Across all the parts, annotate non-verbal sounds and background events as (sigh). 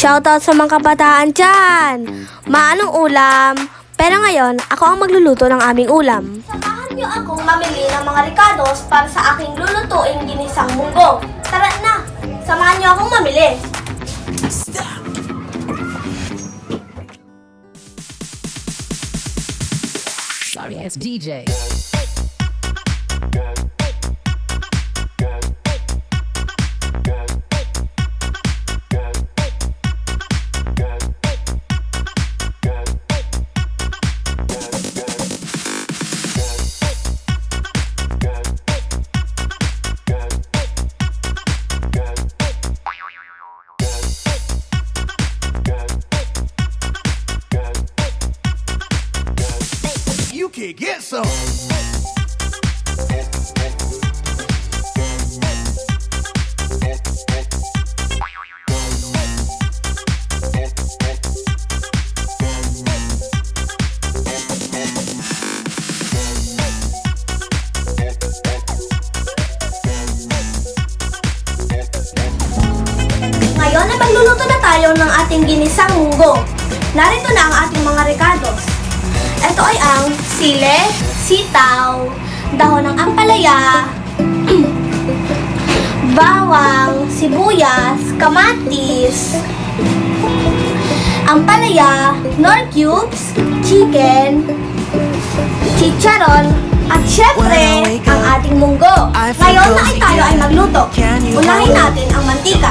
Shoutout sa mga kabataan dyan! Maanong ulam? Pero ngayon, ako ang magluluto ng aming ulam. Samahan niyo akong mamili ng mga ricados para sa aking lulutuing ginisang munggo. Tara na! Samahan niyo akong mamili. Sorry ass DJ. Can get some. Ngayon ay magluluto na ng ating ginisang munggo. Narito na ang ating mga ricados. Ito ay ang sile, sitaw, dahon ng ampalaya, (clears throat) bawang, sibuyas, kamatis, ampalaya, nor cubes, chicken, chicharon, at syempre, ang ating munggo. Ngayon na ay tayo ay magluto. Unahin natin ang mantika.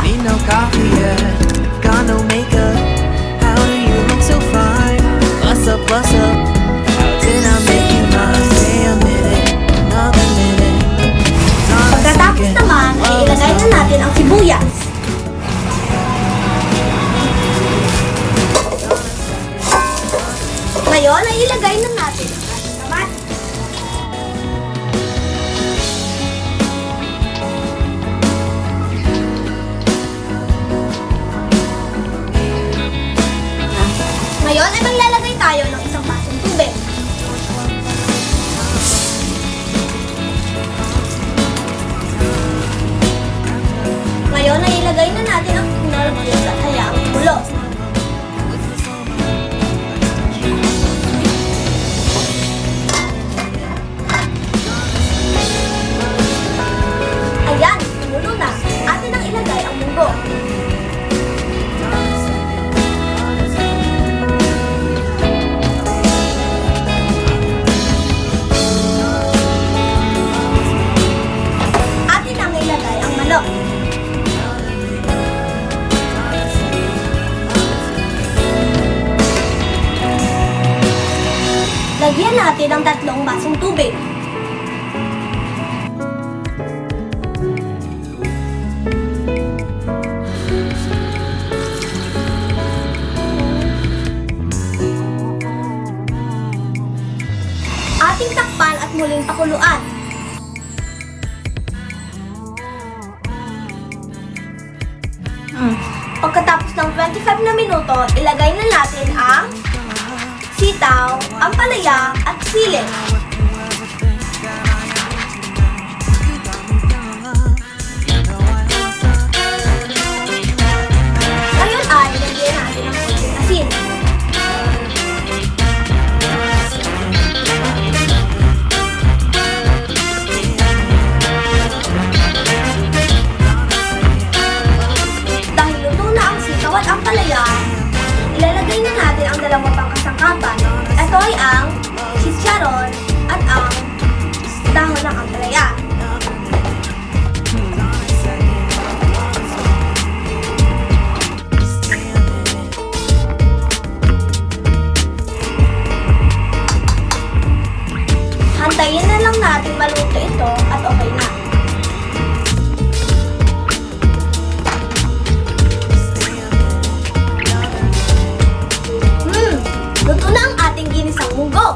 Ngayon ay ilagay na natin natin ang tatlong basong tubig. Ating takpan at muling pakuluan. Pagkatapos ng 25 na minuto, ilagay na natin ang sitaw, ampalaya, at desfile. Hintayin na lang natin maluto ito at okay na. Hmm, luto na ang ating ginisang munggo.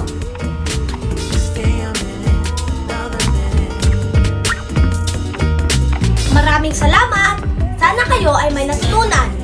Maraming salamat! Sana kayo ay may natutunan.